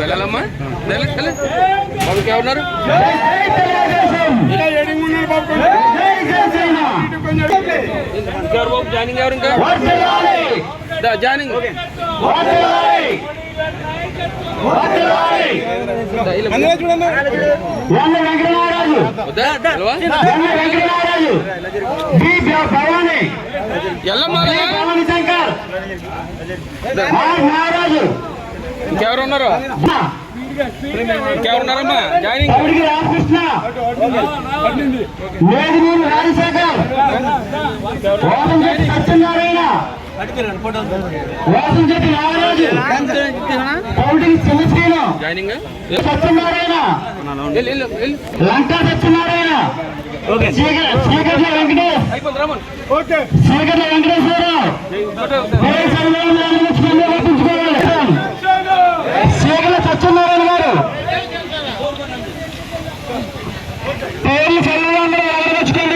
వెళ్ళాలమ్మా. ఎవరున్నారు బాబు జాయినింగ్ ఎవరు ఇంకా? జాయినింగ్. వర్ధిల్లాలి వర్ధిల్లాలి దా, ఇలా. ఎన్న వెంకటనారాజు వద్దా? వెళ్ళవా? ఎన్న వెంకటనారాజు బి. భవాని. వెళ్ళమ్మా బి. భవాని శంకర్. ఆర్. నారాజు ఇంకెవరు ఉన్నారు ఇంకెవరు ఉన్నారమ్మా జాయినింగ్ రామకృష్ణ. మేదినూరు రాజశేఖర్. వాసంశెట్టి సత్యనారాయణ. వాసంశెట్టి నాగరాజు. లంకా వెంకటేష్. వెంకటేశ్వరరావు సత్యనారాయణ గారు. పేర్లు చల్లవాళ్ళు ఆలోచించుకోండి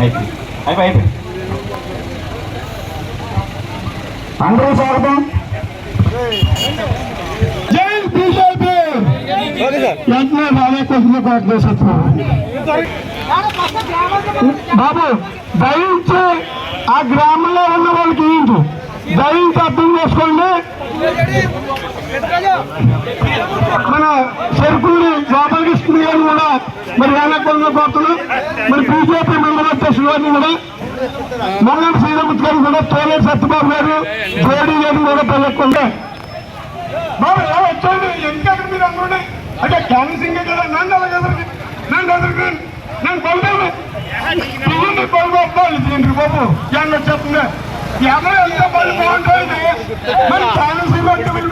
అయిపోయి అయిపోయి అందరూ స్వాగతం. జై బీజేపీ! వెంటనే కోట్లు బాబు దయించి ఆ గ్రామంలో ఉన్న వాళ్ళకి ఏంటి దయించి అర్థం చేసుకోండి. మన చెరుకుల్ని గోపాలకృష్ణ గారిని కూడా మరి వేలకొండ కోతలు మరి బీజేపీ మండల అధ్యక్షులు కూడా మొన్నటి శ్రీరామూర్తి గారు కూడా తోలేరు సత్యబాబు గారు గోడి గారు కూడా పెళ్ళకుండా బాబు ఎలా వచ్చాడు ఇంకా మీరు అనుకోండి అంటే జ్ఞాన సింగ్ కదా నన్ను అలాగే నన్ను ఎదురుకి నన్ను కొలతాను పిల్లల్ని కొలగొప్పాలి దీనికి బాబు జ్ఞానం చెప్తుంది ఎవరు ఎంత పని బాగుంటుంది మరి జ్ఞాన సింగ్ అంటే మీరు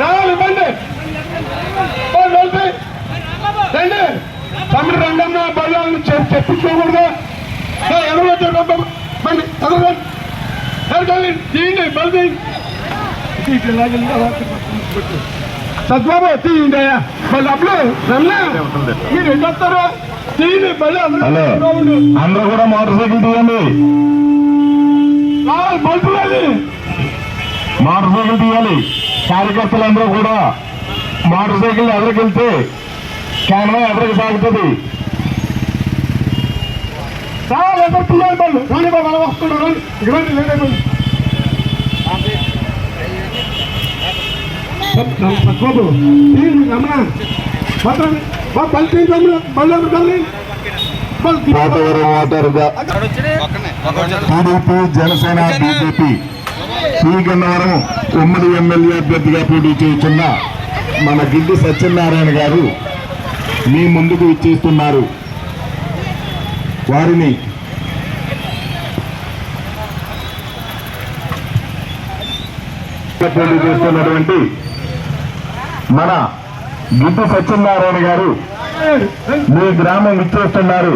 రావాలి ఇవ్వండి రండి తమిళ రెండన్న బలాలను చెప్పించుకోకూడదు ఏ, ఎవరు వచ్చారు బాబు బండి ఎదురు రండి. తీయండి బలి సద్బాబు తీయండి వాళ్ళు అప్పుడు రమ్మా మీరు చేస్తారు? తీయండి హలో. అందరూ కూడా మోటార్ సైకిల్ తీయండి. బల్బులని మోటార్ సైకిల్ తీయాలి. కార్యకర్తలందరూ కూడా మోటార్ సైకిల్ ఎదరికి వెళ్తే క్యాన్వా ఎదరికి సాగుతుంది. చాలా ఎక్కడ తీయాలి బళ్ళు రాని బాబు అలా వస్తున్నారు రండి ఇక్కడ రండి, లేదే బళ్ళు సద్బాబు తీయండి రమణ. భద్రండి బాబు బలి ఎవరు టీడీపీ జనసేన బీజేపీ శ్రీ గన్నవరం ఉమ్మడి ఎమ్మెల్యే అభ్యర్థిగా పోటీ చేస్తున్న మన గిడ్డి సత్యనారాయణ గారు మీ ముందుకు ఇచ్చేస్తున్నారు వారిని పోటీ చేస్తున్నటువంటి మన గిడ్డి సత్యనారాయణ గారు మీ గ్రామం ఇచ్చేస్తున్నారు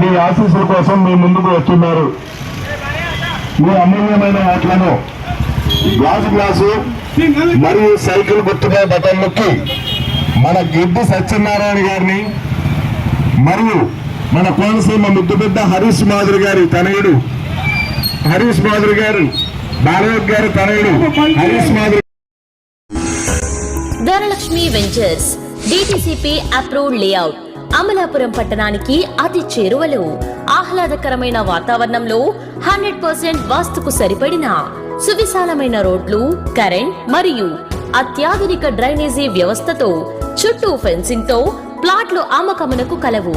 మీ ఆశీస్సుల కోసం మీ ముందుకు వస్తున్నారు. మీ అమూల్యమైన ఆటలను గ్లాసు గ్లాసు మరియు సైకిల్ గుర్తుపై బటన్ నొక్కి మన గిడ్డు సత్యనారాయణ గారిని మరియు మన కోనసీమ ముద్దుబిడ్డ హరీష్ మాధురి గారి తనయుడు. హరీష్ మాధురి గారు బాలయోగ్ గారి తనయుడు. Harish Madhuri Dhanalakshmi ventures DTCP approved layout Amalapuram పట్టణానికి అతి చేరువలో. ఆహ్లాదకరమైన వాతావరణంలో హండ్రెడ్ పర్సెంట్ వాస్తుకు సరిపడిన సువిశాలమైన రోడ్లు కరెంట్ మరియు అత్యాధునిక డ్రైనేజీ వ్యవస్థతో చుట్టూ ఫెన్సింగ్తో ప్లాట్లు అమ్మకమునకు కలవు.